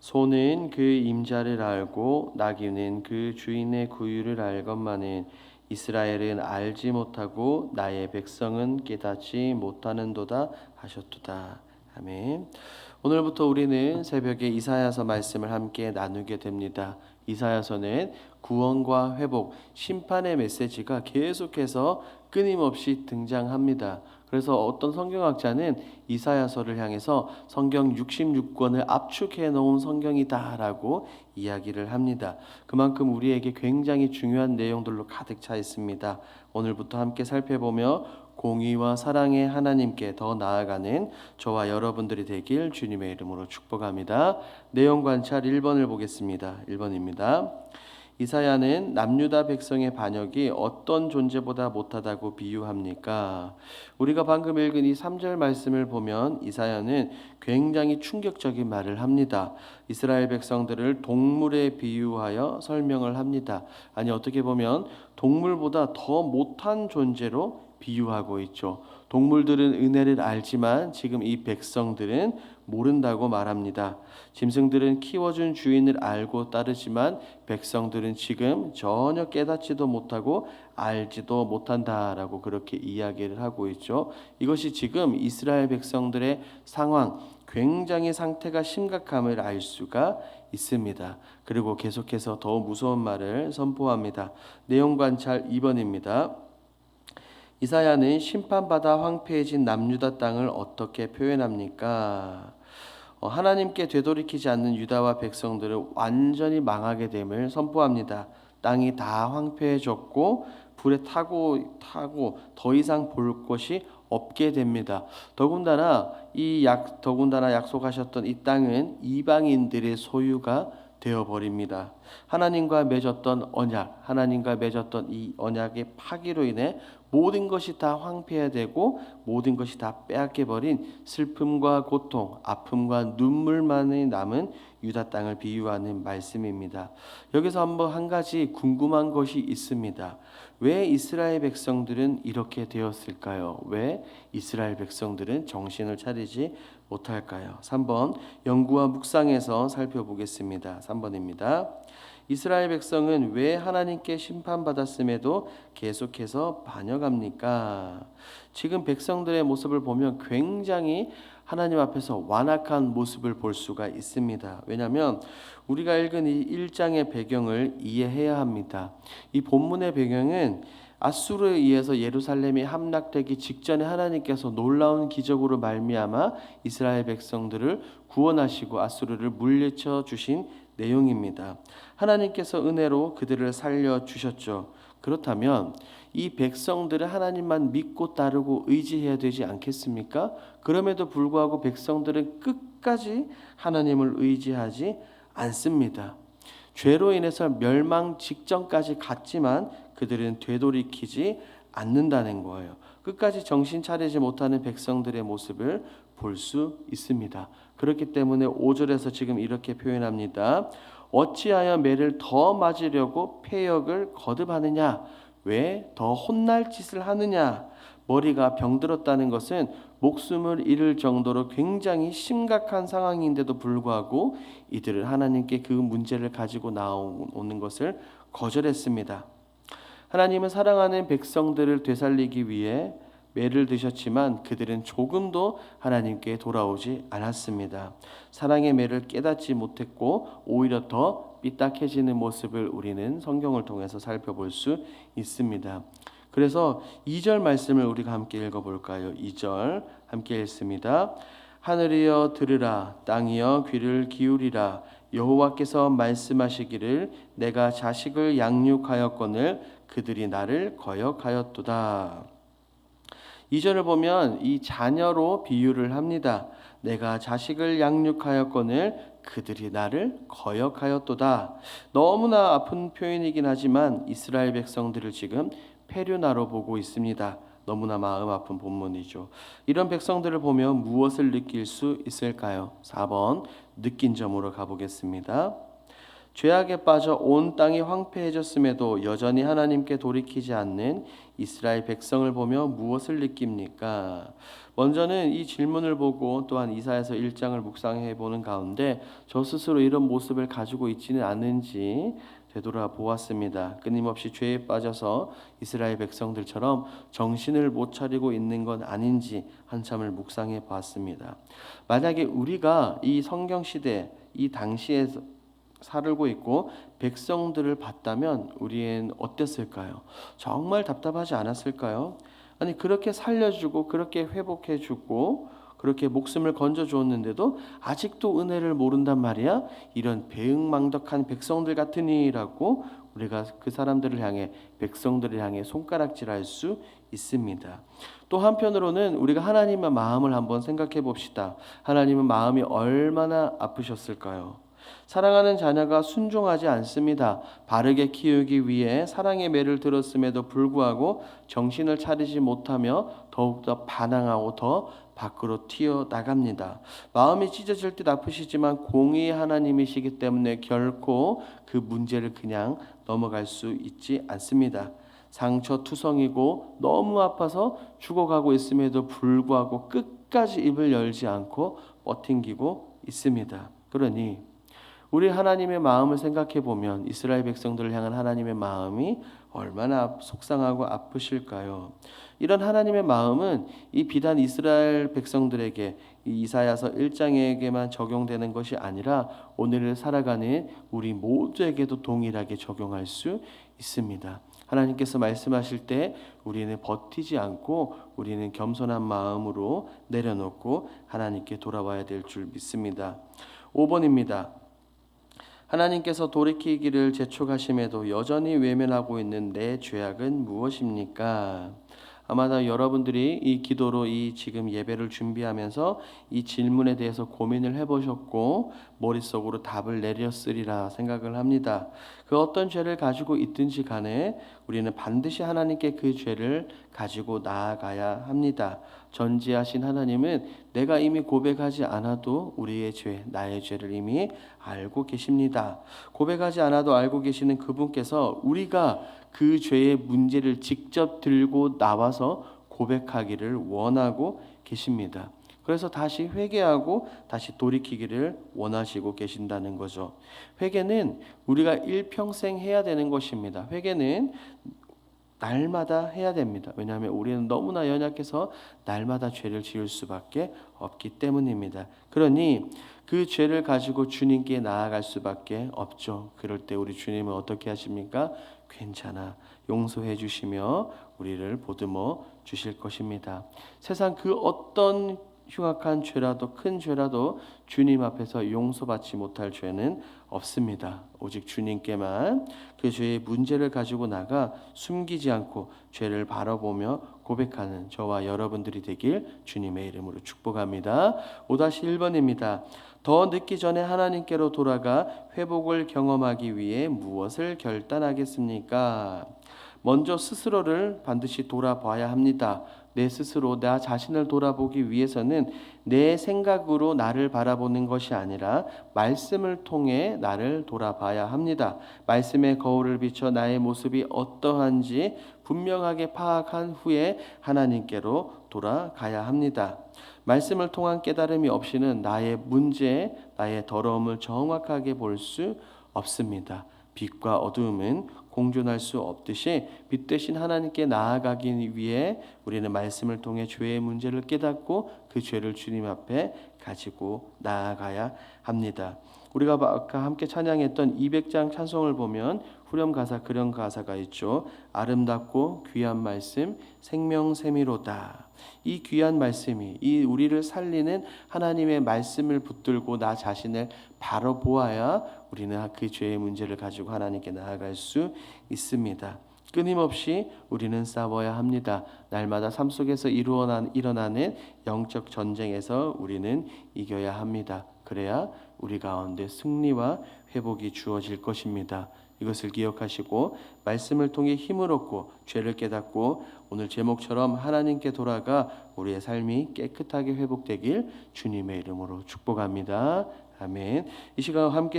소는 그 임자를 알고 나귀는 그 주인의 구유를 알건만은 이스라엘은 알지 못하고 나의 백성은 깨닫지 못하는도다 하셨도다. 아멘. 오늘부터 우리는 새벽에 이사야서 말씀을 함께 나누게 됩니다. 이사야서는 구원과 회복, 심판의 메시지가 계속해서 끊임없이 등장합니다. 그래서 어떤 성경학자는 이사야서를 향해서 성경 66권을 압축해 놓은 성경이다라고 이야기를 합니다. 그만큼 우리에게 굉장히 중요한 내용들로 가득 차 있습니다. 오늘부터 함께 살펴보며 공의와 사랑의 하나님께 더 나아가는 저와 여러분들이 되길 주님의 이름으로 축복합니다. 내용 관찰 1번을 보겠습니다. 1번입니다. 이사야는 남유다 백성의 반역이 어떤 존재보다 못하다고 비유합니까? 우리가 방금 읽은 이 3절 말씀을 보면 이사야는 굉장히 충격적인 말을 합니다. 이스라엘 백성들을 동물에 비유하여 설명을 합니다. 아니 어떻게 보면 동물보다 더 못한 존재로 비유하고 있죠. 동물들은 은혜를 알지만 지금 이 백성들은 모른다고 말합니다. 짐승들은 키워준 주인을 알고 따르지만 백성들은 지금 전혀 깨닫지도 못하고 알지도 못한다라고 그렇게 이야기를 하고 있죠. 이것이 지금 이스라엘 백성들의 상황, 굉장히 상태가 심각함을 알 수가 있습니다. 그리고 계속해서 더 무서운 말을 선포합니다. 내용 관찰 2번입니다. 이사야는 심판받아 황폐해진 남유다 땅을 어떻게 표현합니까? 어, 하나님께 되돌이키지 않는 유다와 백성들은 완전히 망하게 됨을 선포합니다. 땅이 다 황폐해졌고 불에 타고 타고 더 이상 볼 곳이 없게 됩니다. 더군다나 이 약 더군다나 약속하셨던 이 땅은 이방인들의 소유가 되어 버립니다. 하나님과 맺었던 언약, 하나님과 맺었던 이 언약의 파기로 인해 모든 것이 다 황폐화되고 모든 것이 다 빼앗겨 버린 슬픔과 고통, 아픔과 눈물만이 남은 유다 땅을 비유하는 말씀입니다. 여기서 한번 한 가지 궁금한 것이 있습니다. 왜 이스라엘 백성들은 이렇게 되었을까요? 왜 이스라엘 백성들은 정신을 차리지 못할까요? 3번 연구와 묵상에서 살펴보겠습니다. 3번입니다. 이스라엘 백성은 왜 하나님께 심판받았음에도 계속해서 반역합니까? 지금 백성들의 모습을 보면 굉장히 하나님 앞에서 완악한 모습을 볼 수가 있습니다. 왜냐하면 우리가 읽은 이 1장의 배경을 이해해야 합니다. 이 본문의 배경은 아수르에 의해서 예루살렘이 함락되기 직전에 하나님께서 놀라운 기적으로 말미암아 이스라엘 백성들을 구원하시고 아수르를 물리쳐 주신 내용입니다. 하나님께서 은혜로 그들을 살려 주셨죠. 그렇다면 이 백성들은 하나님만 믿고 따르고 의지해야 되지 않겠습니까? 그럼에도 불구하고 백성들은 끝까지 하나님을 의지하지 않습니다. 죄로 인해서 멸망 직전까지 갔지만 그들은 되돌이키지 않는다는 거예요. 끝까지 정신 차리지 못하는 백성들의 모습을 볼 수 있습니다. 그렇기 때문에 5절에서 지금 이렇게 표현합니다. 어찌하여 매를 더 맞으려고 폐역을 거듭하느냐? 왜 더 혼날 짓을 하느냐? 머리가 병들었다는 것은 목숨을 잃을 정도로 굉장히 심각한 상황인데도 불구하고 이들은 하나님께 그 문제를 가지고 나오는 것을 거절했습니다. 하나님은 사랑하는 백성들을 되살리기 위해 매를 드셨지만 그들은 조금도 하나님께 돌아오지 않았습니다. 사랑의 매를 깨닫지 못했고 오히려 더 삐딱해지는 모습을 우리는 성경을 통해서 살펴볼 수 있습니다. 그래서 2절 말씀을 우리가 함께 읽어 볼까요? 2절 함께 읽습니다. 하늘이여 들으라 땅이여 귀를 기울이라 여호와께서 말씀하시기를 내가 자식을 양육하였거늘 그들이 나를 거역하였도다. 2절을 보면 이 자녀로 비유를 합니다. 내가 자식을 양육하였거늘 그들이 나를 거역하였도다. 너무나 아픈 표현이긴 하지만 이스라엘 백성들을 지금 페류나로 보고 있습니다. 너무나 마음 아픈 본문이죠. 이런 백성들을 보면 무엇을 느낄 수 있을까요? 4번 느낀 점으로 가보겠습니다. 죄악에 빠져 온 땅이 황폐해졌음에도 여전히 하나님께 돌이키지 않는 이스라엘 백성을 보며 무엇을 느낍니까? 먼저는 이 질문을 보고 또한 이사야서 1장을 묵상해 보는 가운데 저 스스로 이런 모습을 가지고 있지는 않은지 되돌아 보았습니다. 끊임없이 죄에 빠져서 이스라엘 백성들처럼 정신을 못 차리고 있는 건 아닌지 한참을 묵상해 봤습니다. 만약에 우리가 이 성경 시대 이 당시에 살고 있고 백성들을 봤다면 우리는 어땠을까요? 정말 답답하지 않았을까요? 아니 그렇게 살려주고 그렇게 회복해주고 그렇게 목숨을 건져 주었는데도 아직도 은혜를 모른단 말이야. 이런 배응망덕한 백성들 같으니라고 우리가 그 사람들을 향해 백성들을 향해 손가락질할 수 있습니다. 또 한편으로는 우리가 하나님의 마음을 한번 생각해 봅시다. 하나님은 마음이 얼마나 아프셨을까요? 사랑하는 자녀가 순종하지 않습니다. 바르게 키우기 위해 사랑의 매를 들었음에도 불구하고 정신을 차리지 못하며 더욱더 반항하고 더 밖으로 튀어 나갑니다. 마음이 찢어질 듯 아프시지만 공의 하나님이시기 때문에 결코 그 문제를 그냥 넘어갈 수 있지 않습니다. 상처 투성이고 너무 아파서 죽어가고 있음에도 불구하고 끝까지 입을 열지 않고 버팅기고 있습니다. 그러니 우리 하나님의 마음을 생각해 보면 이스라엘 백성들을 향한 하나님의 마음이 얼마나 속상하고 아프실까요? 이런 하나님의 마음은 이 비단 이스라엘 백성들에게 이 이사야서 1장에게만 적용되는 것이 아니라 오늘을 살아가는 우리 모두에게도 동일하게 적용할 수 있습니다. 하나님께서 말씀하실 때 우리는 버티지 않고 우리는 겸손한 마음으로 내려놓고 하나님께 돌아와야 될 줄 믿습니다. 5번입니다. 하나님께서 돌이키기를 재촉하심에도 여전히 외면하고 있는 내 죄악은 무엇입니까? 아마도 여러분들이 이 기도로 이 지금 예배를 준비하면서 이 질문에 대해서 고민을 해보셨고 머릿속으로 답을 내렸으리라 생각을 합니다. 그 어떤 죄를 가지고 있든지 간에 우리는 반드시 하나님께 그 죄를 가지고 나아가야 합니다. 전지하신 하나님은 내가 이미 고백하지 않아도 우리의 죄, 나의 죄를 이미 알고 계십니다. 고백하지 않아도 알고 계시는 그분께서 우리가 그 죄의 문제를 직접 들고 나와서 고백하기를 원하고 계십니다. 그래서 다시 회개하고 다시 돌이키기를 원하시고 계신다는 거죠. 회개는 우리가 일평생 해야 되는 것입니다. 회개는 날마다 해야 됩니다. 왜냐하면 우리는 너무나 연약해서 날마다 죄를 지을 수밖에 없기 때문입니다. 그러니 그 죄를 가지고 주님께 나아갈 수밖에 없죠. 그럴 때 우리 주님은 어떻게 하십니까? 괜찮아. 용서해 주시며 우리를 보듬어 주실 것입니다. 세상 그 어떤 흉악한 죄라도 큰 죄라도 주님 앞에서 용서받지 못할 죄는 없습니다. 오직 주님께만 그 죄의 문제를 가지고 나가 숨기지 않고 죄를 바라보며 고백하는 저와 여러분들이 되길 주님의 이름으로 축복합니다. 5-1번입니다. 더 늦기 전에 하나님께로 돌아가 회복을 경험하기 위해 무엇을 결단하겠습니까? 먼저 스스로를 반드시 돌아봐야 합니다. 내 스스로 나 자신을 돌아보기 위해서는 내 생각으로 나를 바라보는 것이 아니라 말씀을 통해 나를 돌아봐야 합니다. 말씀의 거울을 비춰 나의 모습이 어떠한지 분명하게 파악한 후에 하나님께로 돌아가야 합니다. 말씀을 통한 깨달음이 없이는 나의 문제, 나의 더러움을 정확하게 볼 수 없습니다. 빛과 어두움은 공존할 수 없듯이 빛 대신 하나님께 나아가기 위해 우리는 말씀을 통해 죄의 문제를 깨닫고 그 죄를 주님 앞에 가지고 나아가야 합니다. 우리가 아까 함께 찬양했던 200장 찬송을 보면 후렴 가사 그런 가사가 있죠. 아름답고 귀한 말씀 생명샘이로다. 이 귀한 말씀이 이 우리를 살리는 하나님의 말씀을 붙들고 나 자신을 바로 보아야 우리는 그 죄의 문제를 가지고 하나님께 나아갈 수 있습니다. 끊임없이 우리는 싸워야 합니다. 날마다 삶 속에서 일어나는 영적 전쟁에서 우리는 이겨야 합니다. 그래야 우리 가운데 승리와 회복이 주어질 것입니다. 이것을 기억하시고 말씀을 통해 힘을 얻고 죄를 깨닫고 오늘 제목처럼 하나님께 돌아가 우리의 삶이 깨끗하게 회복되길 주님의 이름으로 축복합니다. 아멘. 이 시간 함께